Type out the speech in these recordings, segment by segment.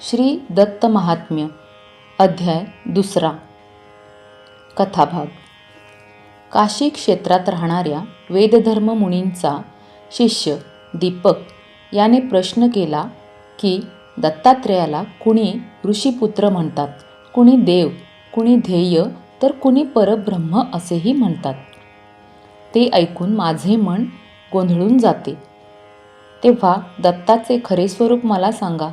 श्री दत्त महात्म्य अध्याय दुसरा. कथाभाग. काशी क्षेत्रात राहणाऱ्या वेदधर्म मुनींचा शिष्य दीपक याने प्रश्न केला की दत्तात्रेयाला कुणी ऋषीपुत्र म्हणतात कुणी देव कुणी ध्येय तर कुणी परब्रह्म असेही म्हणतात. ते ऐकून माझे मन गोंधळून जाते. तेव्हा दत्ताचे खरे स्वरूप मला सांगा.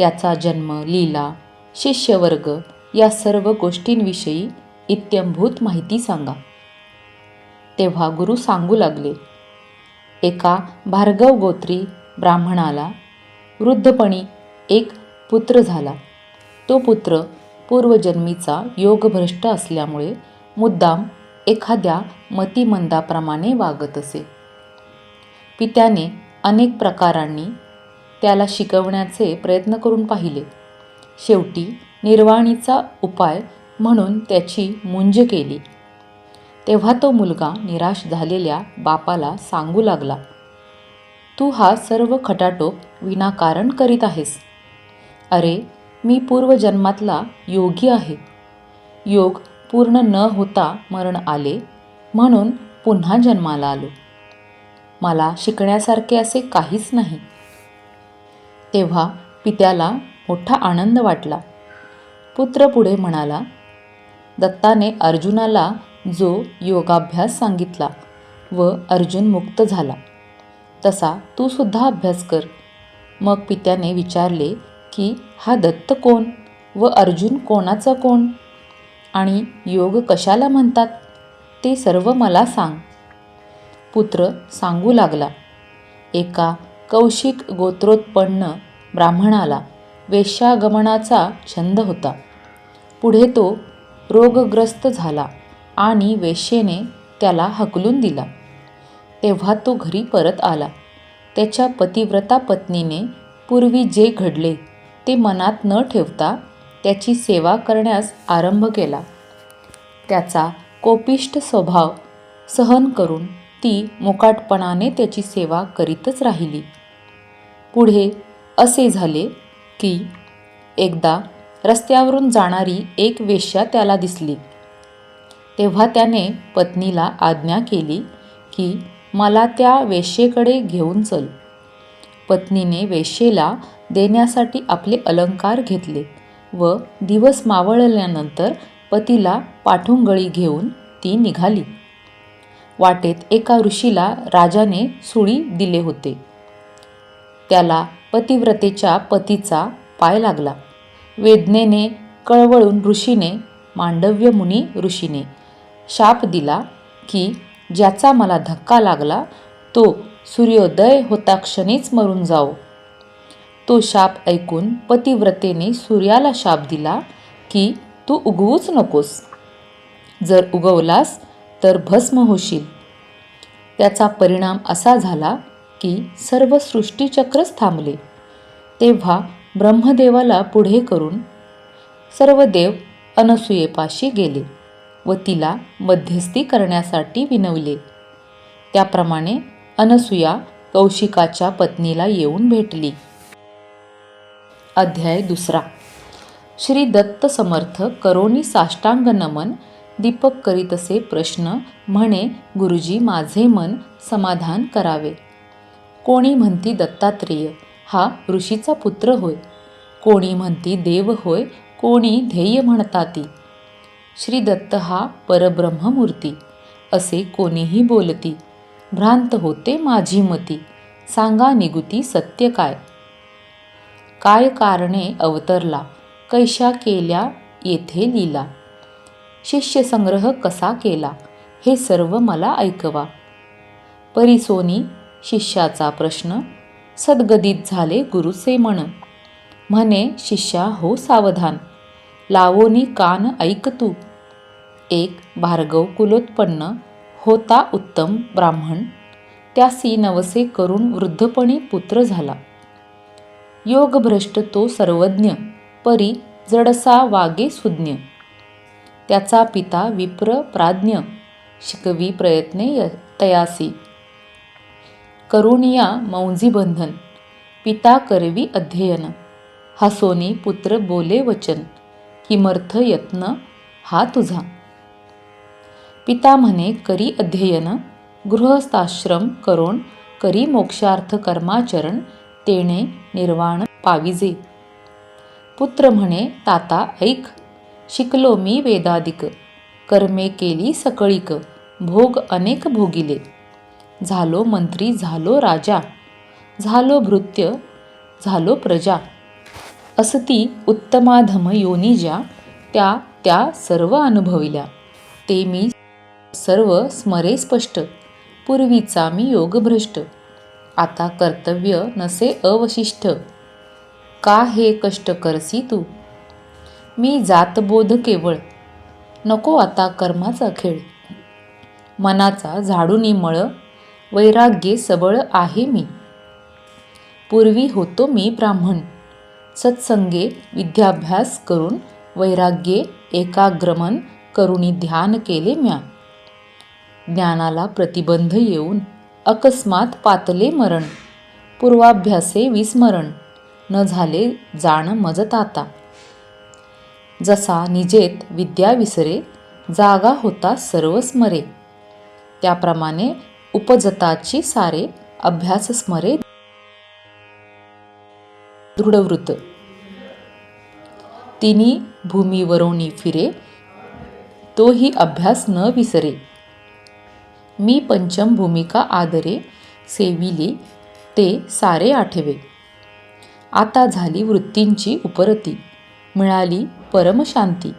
त्याचा जन्म लीला शिष्यवर्ग या सर्व गोष्टींविषयी इत्यंभूत माहिती सांगा. तेव्हा गुरु सांगू लागले एका भार्गव गोत्री ब्राह्मणाला वृद्धपणी एक पुत्र झाला. तो पुत्र पूर्वजन्मीचा योगभ्रष्ट असल्यामुळे मुद्दाम एखाद्या मतिमंदाप्रमाणे वागत असे. पित्याने अनेक प्रकारांनी त्याला शिकवण्याचे प्रयत्न करून पाहिले. शेवटी निर्वाणीचा उपाय म्हणून त्याची मुंज केली. तेव्हा तो मुलगा निराश झालेल्या बापाला सांगू लागला तू हा सर्व खटाटोप विनाकारण करीत आहेस. अरे मी पूर्वजन्मातला योगी आहे. योग पूर्ण न होता मरण आले म्हणून पुन्हा जन्माला आलो. मला शिकण्यासारखे असे काहीच नाही. तेव्हा पित्याला मोठा आनंद वाटला. पुत्र पुढे म्हणाला दत्ताने अर्जुनाला जो योगाभ्यास सांगितला व अर्जुन मुक्त झाला तसा तू सुद्धा अभ्यास कर मग पित्याने विचारले की हा दत्त कोण व अर्जुन कोणाचा कोण? आणि योग कशाला म्हणतात? ते सर्व मला सांग पुत्र सांगू लागला एका कौशिक गोत्रोत्पन्न ब्राह्मणाला वेश्यागमनाचा छंद होता. पुढे तो रोगग्रस्त झाला आणि वेश्येने त्याला हकलून दिला. तेव्हा तो घरी परत आला. त्याच्या पतिव्रता पत्नीने पूर्वी जे घडले ते मनात न ठेवता त्याची सेवा करण्यास आरंभ केला. त्याचा कोपिष्ट स्वभाव सहन करून ती मुकाटपणाने त्याची सेवा करीतच राहिली. पुढे असे झाले की एकदा रस्त्यावरून जाणारी एक वेश्या त्याला दिसली. तेव्हा त्याने पत्नीला आज्ञा केली की मला त्या वेश्येकडे घेऊन चल. पत्नीने वेश्येला देण्यासाठी आपले अलंकार घेतले व दिवस मावळल्यानंतर पतीला पाठुंगळी घेऊन ती निघाली. वाटेत एका ऋषीला राजाने सुळी दिले होते. त्याला पतिव्रतेच्या पतीचा पाय लागला. वेदनेने कळवळून ऋषीने मांडव्य मुनी ऋषीने शाप दिला की ज्याचा मला धक्का लागला तो सूर्योदय होता क्षणीच मरून जाओ तो शाप ऐकून पतिव्रतेने सूर्याला शाप दिला की तू उगवूच नकोस. जर उगवलास तर भस्म होशील. त्याचा परिणाम असा झाला की सर्व सृष्टीचक्रच थांबले. तेव्हा ब्रह्मदेवाला पुढे करून सर्व देव अनसूयेपाशी गेले व तिला मध्यस्थी करण्यासाठी विनवले. त्याप्रमाणे अनसूया कौशिकाच्या पत्नीला येऊन भेटली. अध्याय दुसरा. श्री दत्त समर्थ करोनी साष्टांग नमन दीपक करीत असे प्रश्न म्हणे गुरुजी माझे मन समाधान करावे. कोणी म्हणती दत्तात्रेय हा ऋषीचा पुत्र होय. कोणी म्हणती देव होय कोणी ध्येय म्हणताती. श्री दत्त हा परब्रह्ममूर्ती असे कोणीही बोलती. भ्रांत होते माझी मती सांगा निगुती सत्य काय. काय कारणे अवतरला कैशा केल्या येथे लीला. शिष्यसंग्रह कसा केला हे सर्व मला ऐकवा. परिसोनी शिष्याचा प्रश्न सद्गदित झाले गुरुसे म्हण म्हणे शिष्या हो सावधान. लावोनी कान ऐक तू. एक भार्गव कुलोत्पन्न. होता उत्तम ब्राह्मण. त्यासी नवसे करून वृद्धपणी पुत्र झाला. योगभ्रष्ट तो सर्वज्ञ परी जडसा वागे सुज्ञ. त्याचा पिता विप्र प्राज्ञ. शिकवी प्रयत्ने य तयासी. करुणिया मौंजी बंधन पिता करवी अध्ययन हसोनी पुत्र बोले वचन किमर्थ यत्न हा तुझा. पिता म्हणे करी अध्ययन गृहस्थाश्रम करोण करी मोक्षार्थ कर्माचरण तेणे निर्वाण पाविजे. पुत्र म्हणे ताता ऐक शिकलो मी वेदादिक कर्मे केली सकळीक भोग अनेक भोगिले. झालो मंत्री झालो राजा झालो भृत्य झालो प्रजा. असती उत्तमाधम योनी ज्या त्या त्या सर्व अनुभविल्या. ते मी सर्व स्मरे स्पष्ट पूर्वीचा मी योगभ्रष्ट. आता कर्तव्य नसे अवशिष्ट. का हे कष्ट करसी तू? मी जातबोध केवळ नको आता कर्माचा खेळ. मनाचा झाडूनी मळ वैराग्ये सबळ आहे मी. पूर्वी होतो मी ब्राह्मण. सत्संगे विद्याभ्यास करून वैराग्ये एकाग्रमन करुणी ध्यान केले म्या. ज्ञानाला प्रतिबंध येऊन अकस्मात पातले मरण. पूर्वाभ्यासे विस्मरण. न झाले जाण मजताता. जसा निजेत विद्या विसरे जागा होता सर्वस्मरे. त्याप्रमाणे उपजताची सारे अभ्यास स्मरे दृढवृत तिनी भूमीवरोनी फिरे तोही अभ्यास न विसरे. मी पंचम भूमिका आदरे सेविले ते सारे आठवे. आता झाली वृत्तींची उपरती मिळाली परमशांती.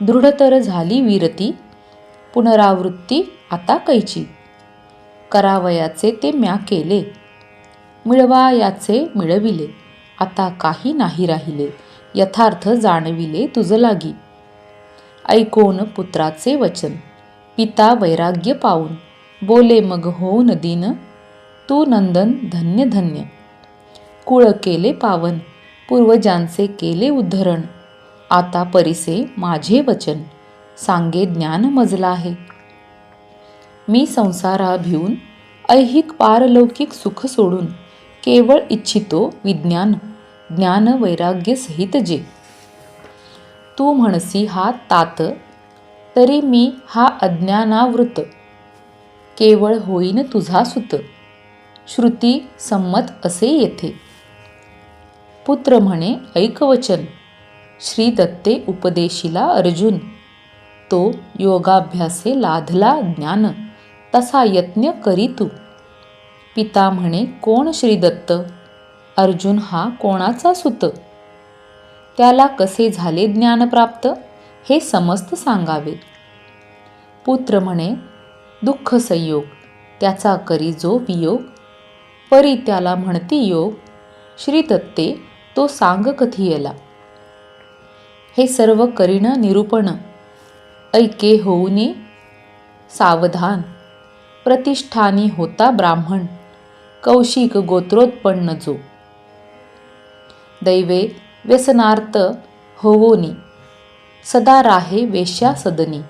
दृढतर झाली वीरती पुनरावृत्ती आता कैची. करावयाचे ते म्या केले. मिळवायाचे मिळविले. आता काही नाही राहिले. यथार्थ जाणविले तुझ लागी. ऐकोन पुत्राचे वचन. पिता वैराग्य पाऊन. बोले मग होऊन दिन तू नंदन धन्य धन्य. कुळ केले पावन. पूर्वजांचे केले उद्धरण. आता परिसे माझे वचन. सांगे ज्ञान मजला आहे. मी संसारा भिवून ऐहिक पारलौकिक सुख सोडून केवळ इच्छितो विज्ञान ज्ञान वैराग्य सहित जे. तू म्हणसी हा तात तरी मी हा अज्ञानावृत. केवळ होईन तुझा सुत. श्रुती संमत असे येथे. पुत्र म्हणे ऐकवचन. श्री दत्ते उपदेशिला अर्जुन. तो योगाभ्यासे लाधला ज्ञान. तसा यत्न करी तू. पिता म्हणे कोण श्रीदत्त अर्जुन हा कोणाचा सुत? त्याला कसे झाले ज्ञान प्राप्त? हे समस्त सांगावे. पुत्र म्हणे दुःख संयोग त्याचा करी जो वियोग परी त्याला म्हणती योग. श्रीदत्ते तो सांग कथियला हे सर्व करीण निरूपण. ऐके होऊने सावधान. प्रतिष्ठानी होता ब्राह्मण. कौशिक गोत्रोत्पन्न जो. दैवे व्यसनार्थ होवोनी. सदा राहे वेश्या सदनी.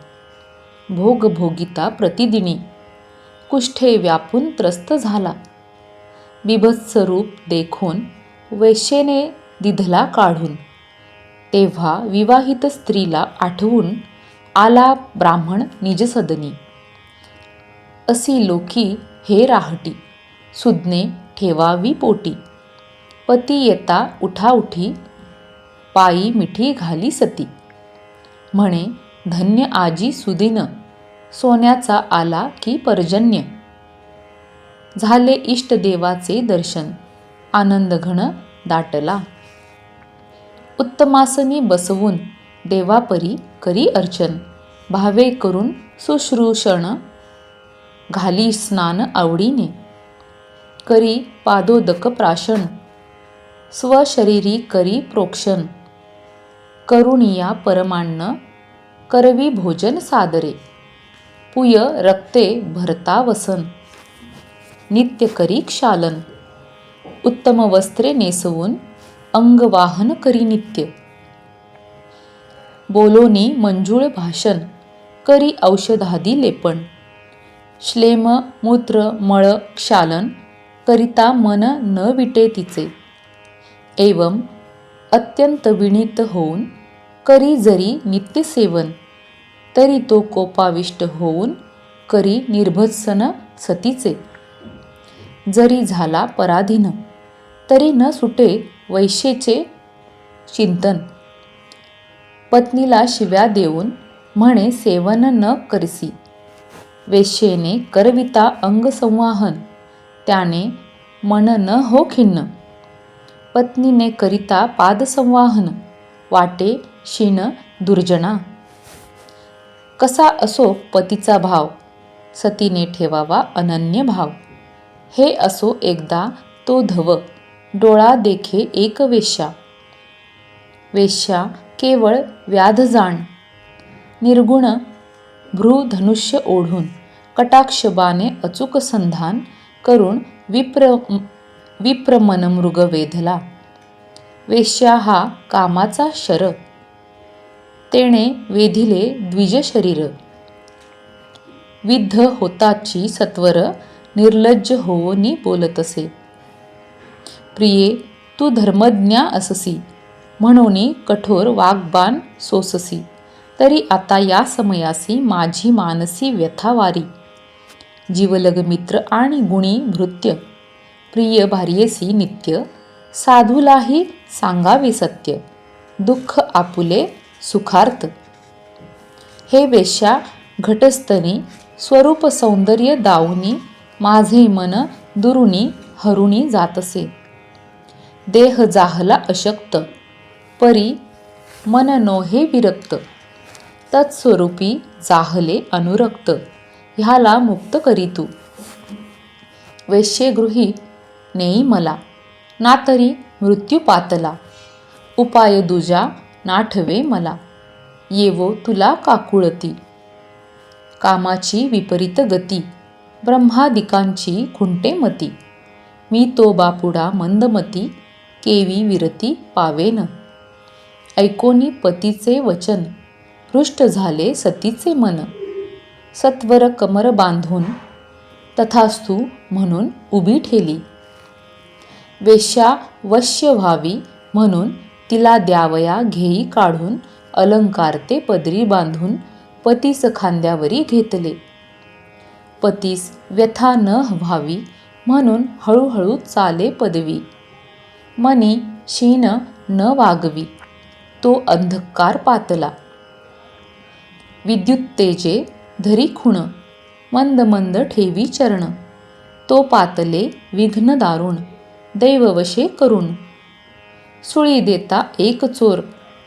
भोग भोगिता प्रतिदिनी. कुष्ठे व्यापून त्रस्त झाला. बिभत्स रूप देखून वैश्येने दिधला काढून. तेव्हा विवाहित स्त्रीला आठवून आला ब्राह्मण निजसदनी असी लोकी हे राहटी सुज्ञे ठेवावी पोटी. पती येता उठाउठी पायी मिठी घाली सती. म्हणे धन्य आजी सुदिन सोन्याचा आला की पर्जन्य. झाले इष्टदेवाचे दर्शन आनंदघन दाटला. उत्तमासनी बसवून देवापरी करी अर्चन भावे करून सुश्रूषण घाली स्नान आवडीने. करी पादोदक प्राशन. स्वशरीरी करी प्रोक्षण. करुणिया परमान्न करवी भोजन सादरे. पुय रक्ते भरता वसन. नित्य करी क्षालन. उत्तम वस्त्रे नेसवून अंगवाहन करी नित्य. बोलोनी मंजूळ भाषण. करी औषधादी लेपण श्लेम मूत्र मळ क्षालन करिता मन न विटे तिचे. एवं अत्यंत विणीत होऊन करी जरी नित्यसेवन तरी तो कोपाविष्ट होऊन करी निर्भत्सन सतीचे. जरी झाला पराधीन तरी न सुटे वैश्येचे चिंतन. पत्नीला शिव्या देऊन म्हणे सेवन न करसी वेश्येने करविता अंगसंवाहन. त्याने मन न हो खिन्न. पत्नीने करिता पादसंवाहन. वाटे क्षीण दुर्जना. कसा असो पतीचा भाव सतीने ठेवावा अनन्य भाव. हे असो एकदा तो धव डोळा देखे एक वेश्या. वेश्या केवळ व्याध जाण निर्गुण भ्रूधनुष्य ओढून. कटाक्षबाने अचूक संधान करून विप्र विप्रमन मृग वेधला वेश्या हा कामाचा शर. तेणे वेधिले द्विज शरीर विद्ध होताची सत्वर निर्लज्ज होवनी बोलतसे. प्रिये तू धर्मज्ञा अससी. म्हणून कठोर वाग्बान सोससी. तरी आता या समयासी माझी मानसी व्यथावारी जीवलग मित्र आणि गुणी भृत्य प्रिय भार्येसी नित्य साधूलाही सांगावे सत्य. दुःख आपुले सुखार्थ. हे वेश्या घटस्तनी स्वरूप सौंदर्य दाऊनी माझे मन दुरुनी हरुणी जातसे. देह जाहला अशक्त परी मन नोहे विरक्त. तत्स्वरूपी जाहले अनुरक्त. ह्याला मुक्त करीतू वैश्यगृही नेई मला. ना तरी मृत्यू पातला. उपाय दुजा नाठवे मला. येवो तुला काकुळती. कामाची विपरीत गती. ब्रह्मादिकांची खुंटे मती. मी तो बापुडा मंदमती केवी विरती पावेन. ऐकोनी पतीचे वचन. हृष्ट झाले सतीचे मन. सत्वर कमर बांधून तथास्तू म्हणून उभी ठेली. वेश्या वश्य व्हावी म्हणून तिला द्यावया घेई काढून अलंकार ते पदरी बांधून पतीस खांद्यावरी घेतले. पतीस व्यथा न व्हावी म्हणून हळूहळू चाले पदवी. मनी क्षीण न वागवी तो अंधकार पातला. विद्युत तेजे धरी खुण मंद मंद ठेवी चरण. तो पातले विघ्न दारुण दैववशे करून सुळी देता एक चोर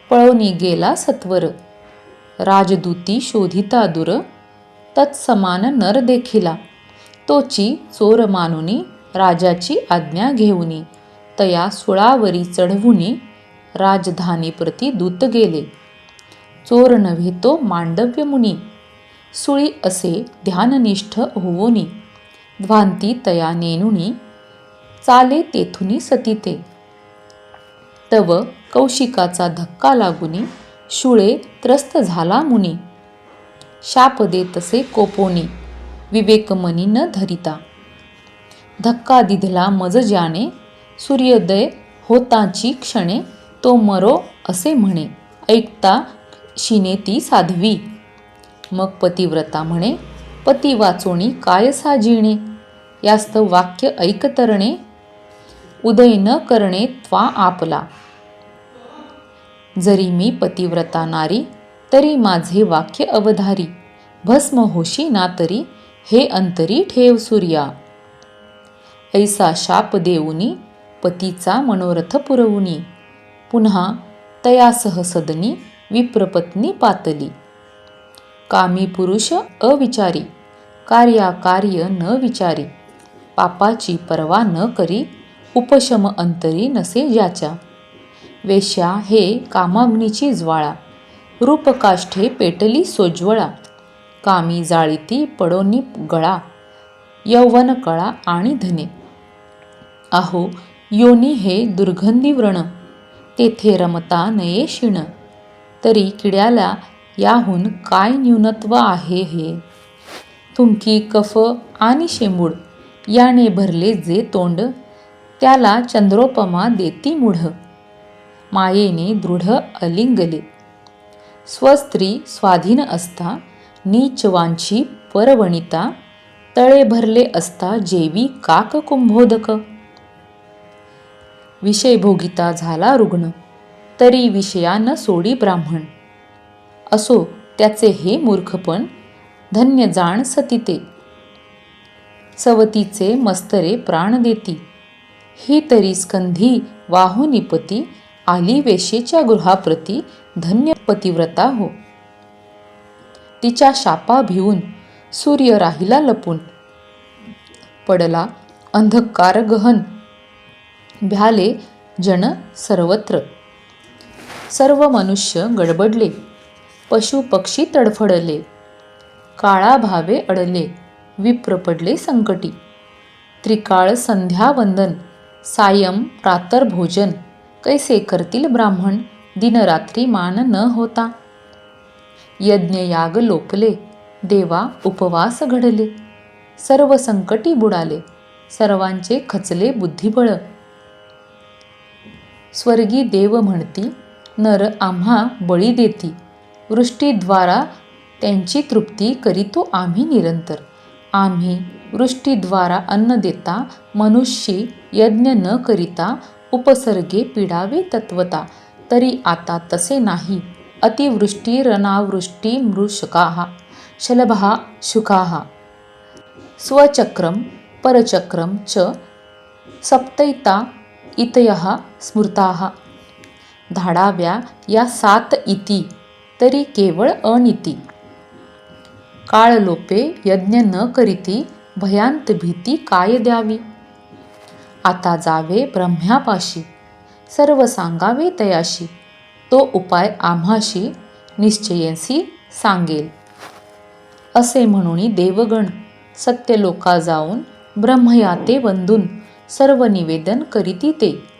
पळवणी गेला सत्वर. राजदूती शोधिता दुर तत्समान नर देखिला. तोची चोर मानुनी राजाची आज्ञा घेऊनी. तया सुळावरी चढवुनी राजधानीप्रती दूत गेले. चोर नव्हे तो मांडव्य मुनी. सुळी असे ध्याननिष्ठ होवोनी. ध्वांती तया नेनुनी चाले तेथुनी सतीते. तव कौशिकाचा धक्का लागुनी शुळे त्रस्त झाला मुनी. शाप दे तसे कोपोनी विवेकमनी न धरिता. धक्का दिधला मज ज्याने सूर्योदय होताची क्षणे तो मरो असे म्हणे. ऐकता शिने ती साध्वी. मग पतिव्रता म्हणे पती वाचोणी काय साजिणे? यास्त वाक्य ऐकतरणे उदय न करणे त्वा आपला. जरी मी पतिव्रता नारी तरी माझे वाक्य अवधारी. भस्म होशी ना तरी हे अंतरी ठेव सूर्या. ऐसा शाप देऊनी पतीचा मनोरथ पुरवुनी. पुन्हा तयासह सदनी विप्रपत्नी पातली. कामी पुरुष अविचारी. कार्याकार्य न विचारी. पापाची पर्वा न करी. उपशम अंतरी नसे ज्याच्या. वेश्या हे कामाग्नीची ज्वाळा. रूपकाष्ठे पेटली सोज्वळा. कामी जाळीती पडोनी गळा. यौवन कळा आणि धने. आहो योनी हे दुर्गंधी व्रण. तेथे रमता नये शिण. तरी किड्याला याहून काय न्यूनत्व आहे हे? तुमकी कफ आणि शेंबूड याने भरले जे तोंड त्याला चंद्रोपमा देती मुढ. मायेने दृढ अलिंगले. स्वस्त्री स्वाधीन असता नीचवांची परवणिता तळे भरले असता जेवी काक कुंभोदक. विषयभोगिता झाला रुग्ण तरी विषया न सोडी ब्राह्मण. असो त्याचे हे मूर्खपण. धन्य जाण सतीते. सवतीचे मस्तरे प्राण देती. ही तरी स्कंधी वाहुनिपती आली वेशेच्या गृहाप्रती धन्य पतिव्रता हो. तिच्या शापा भिवून सूर्य राहिला लपून. पडला अंधकार गहन. भ्याले जन सर्वत्र. सर्व मनुष्य गडबडले. पशु पक्षी तडफडले. काळा भावे अडले. विप्र पडले संकटी. त्रिकाळ संध्यावंदन सायं प्रातर भोजन. कैसे करतील ब्राह्मण? दिनरात्री मान न होता. यज्ञयाग लोपले. देवा उपवास घडले. सर्व संकटी बुडाले. सर्वांचे खचले बुद्धिबळ. स्वर्गी देव म्हणती नर आम्हा बळी देती. वृष्टीद्वारा त्यांची तृप्ती करीतो आम्ही निरंतर. आम्ही वृष्टीद्वारा अन्न देता मनुष्य यज्ञ न करिता उपसर्गे पिडावे तत्वता. तरी आता तसे नाही. अतिवृष्टी रणावृष्टी मृषकाः शलभा शुकाः. स्वचक्रम परचक्रम च सप्तैता इतयः स्मृताः. धाडाव्या या सात इती तरी केवळ अनिती. काळ लोपे यज्ञ न करीती भयांत भीती काय द्यावी? आता जावे ब्रह्म्यापाशी सर्व सांगावे तयाशी तो उपाय आम्हाशी निश्चयसी सांगेल. असे म्हणून देवगण सत्यलोका जाऊन ब्रह्मयाते वंदून सर्व निवेदन करीती ते.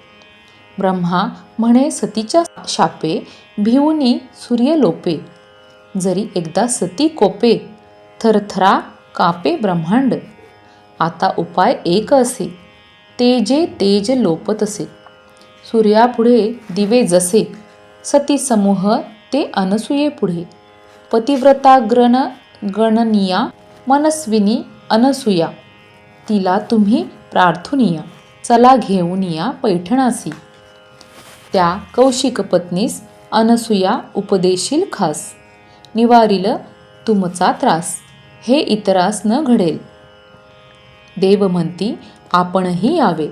ब्रह्मा म्हणे सतीच्या शापे भिवुनी सूर्य लोपे. जरी एकदा सती कोपे थरथरा कापे ब्रह्मांड. आता उपाय एक असे तेजे तेज लोपत असे सूर्यापुढे दिवे जसे सती समूह ते अनसुये पुढे. पतिव्रता गणनिया गणनीया मनस्विनी अनसुया. तिला तुम्ही प्रार्थुनिया चला घेऊन या पैठणासी. त्या कौशिक पत्नीस अनसुया उपदेशील खास. निवारील तुमचा त्रास. हे इतरास न घडेल. देव म्हणती आपणही यावे.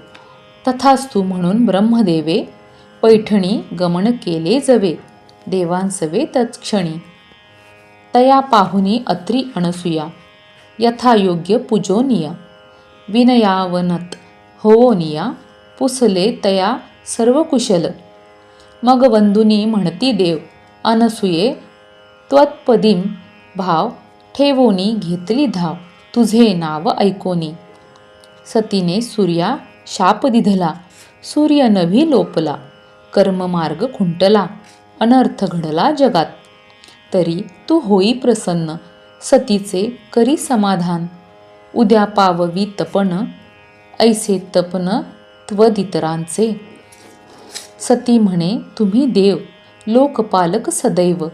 तथास्तु म्हणून ब्रह्मदेवे पैठणी गमन केले जवे. देवांसवे तत्क्षणी. तया पाहुनी अत्री अणसुया यथायोग्य पूजोनिया विनयावनत होवोनिया पुसले तया सर्वकुशल. मग वंदुनी म्हणती देव अनसुये त्वत्पदीम भाव ठेवोनी घेतली धाव तुझे नाव ऐकोनी. सतीने सूर्या शाप दिधला सूर्य नभी लोपला कर्ममार्ग खुंटला अनर्थ घडला जगात. तरी तू होई प्रसन्न सतीचे करी समाधान. उद्या पाववी तपन ऐसे तपन त्वदितरांचे. सती म्हणे तुम्ही देव लोकपालक सदैव.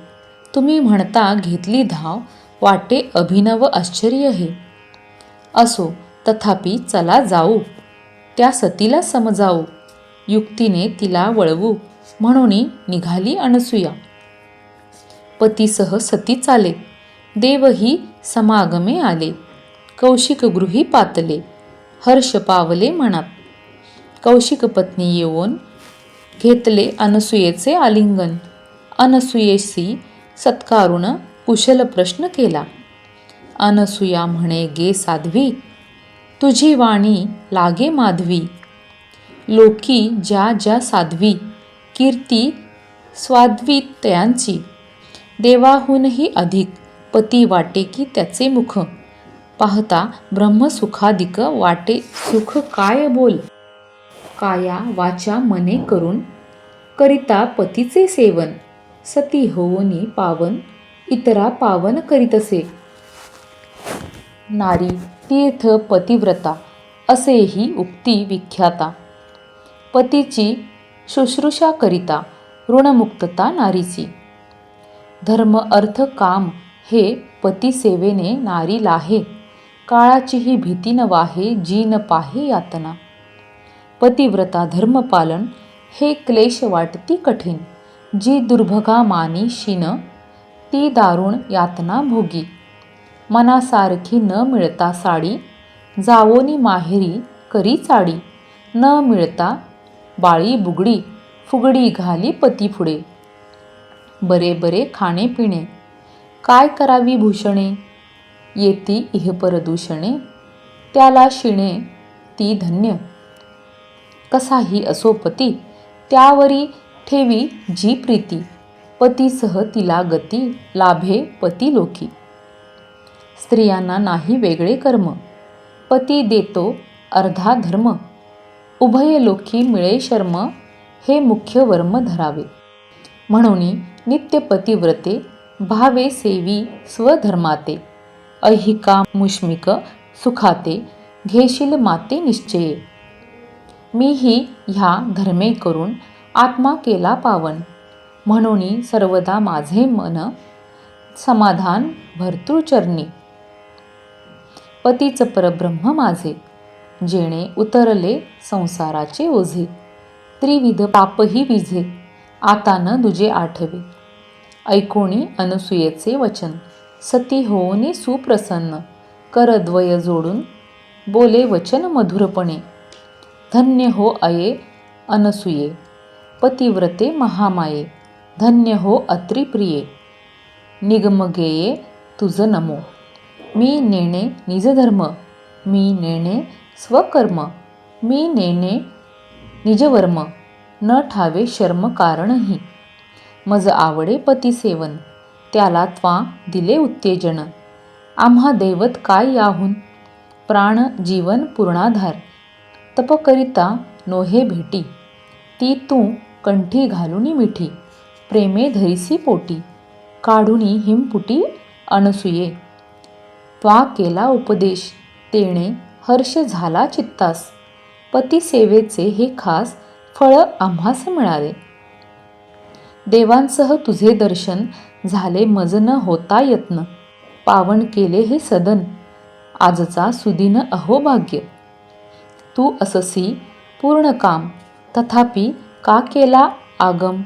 तुम्ही म्हणता घेतली धाव वाटे अभिनव आश्चर्य हे. असो तथापि चला जाऊ त्या सतीला समजावू. युक्तीने तिला वळवू म्हणून निघाली अनसुया. पतीसह सती चाले. देवही समागमे आले. कौशिक गृही पातले. हर्ष पावले मनात. कौशिक पत्नी येऊन घेतले अनसुयेचे आलिंगन. अनसुयेशी सत्कारून कुशल प्रश्न केला. अनसुया म्हणे गे साध्वी तुझी वाणी लागे माधवी. लोकी ज्या ज्या साध्वी कीर्ती स्वाद्वितयांची देवाहूनही अधिक पती वाटे की त्याचे मुख. पाहता ब्रह्मसुखाधिक वाटे सुख काय बोल? काया वाचा मने करून करिता पतीचे सेवन सती होवनी पावन इतरा पावन करीतसे. नारी तीर्थ पतिव्रता असेही उक्ती विख्याता. पतीची शुश्रूषा करिता ऋणमुक्तता नारीची. धर्म अर्थ काम हे पती सेवेने नारी लाहे काळाचीही भीती न वाहे जी न पाहे यातना. पतिव्रता धर्मपालन हे क्लेश वाटती कठीण. जी दुर्भगा मानी शिन ती दारुण यातना भोगी. मनासारखी न मिळता साडी जावोनी माहेरी करी चाडी. न मिळता बाळी बुगडी फुगडी घाली पती पुढे बरे बरे खाणे पिणे. काय करावी भूषणे? येती इह दूषणे त्याला शिणे ती धन्य. कसाही असो पती त्यावरी ठेवी जी प्रीती पतीसह तिला गती लाभे पती लोकी स्त्रियांना नाही वेगळे कर्म पती देतो अर्धा धर्म उभय लोकी मिळे शर्म हे मुख्य वर्म धरावे. म्हणून नित्य पतिव्रते भावे सेवी स्वधर्माते अहिका मुष्मिक सुखाते घेशील माते निश्चये. मीही ह्या धर्मे करून आत्मा केला पावन. म्हणून सर्वदा माझे मन समाधान भरतृचरणी पतीच परब्रह्म माझे जेणे उतरले संसाराचे ओझे. त्रिविध पापही विझे आता न दुजे आठवे. ऐकोणी अनसुयेचे वचन सती होऊनी सुप्रसन्न. करद्वय जोडून बोले वचन मधुरपणे. धन्य हो अये अनसुये पतिव्रते महामाये धन्य हो अत्रिप्रिये निगमगेये तुझ नमो. मी नेणे निजधर्म मी नेणे स्वकर्म मी नेणे निजवर्म न ठावे शर्म कारणही. मज आवडे पतिसेवन त्याला त्वा दिले उत्तेजन. आम्हा दैवत काय याहून? प्राण जीवन पूर्णाधार तप करिता नोहे भेटी. ती तू कंठी घालुनी मिठी. प्रेमे धरिसी पोटी. काढुनी हिमपुटी अनसुये. त्वा केला उपदेश. तेणे हर्ष झाला चित्तास. पतिसेवेचे हे खास फळ आम्हास मिळाले देवांसह तुझे दर्शन झाले मज न होता यत्न. पावन केले हे सदन. आजचा सुदिन अहोभाग्य तू अससी पूर्ण काम. तथापि का केला आगम?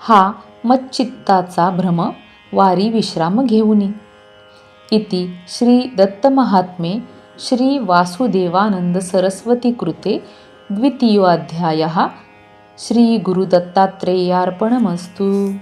हा मच्चित्ताचा भ्रम वारी विश्राम घेऊनी. इति श्री दत्तमहात्मे श्री वासुदेवानंद सरस्वती कृते द्वितीयोऽध्यायः. श्रीगुरुदत्तात्रेयार्पणमस्तु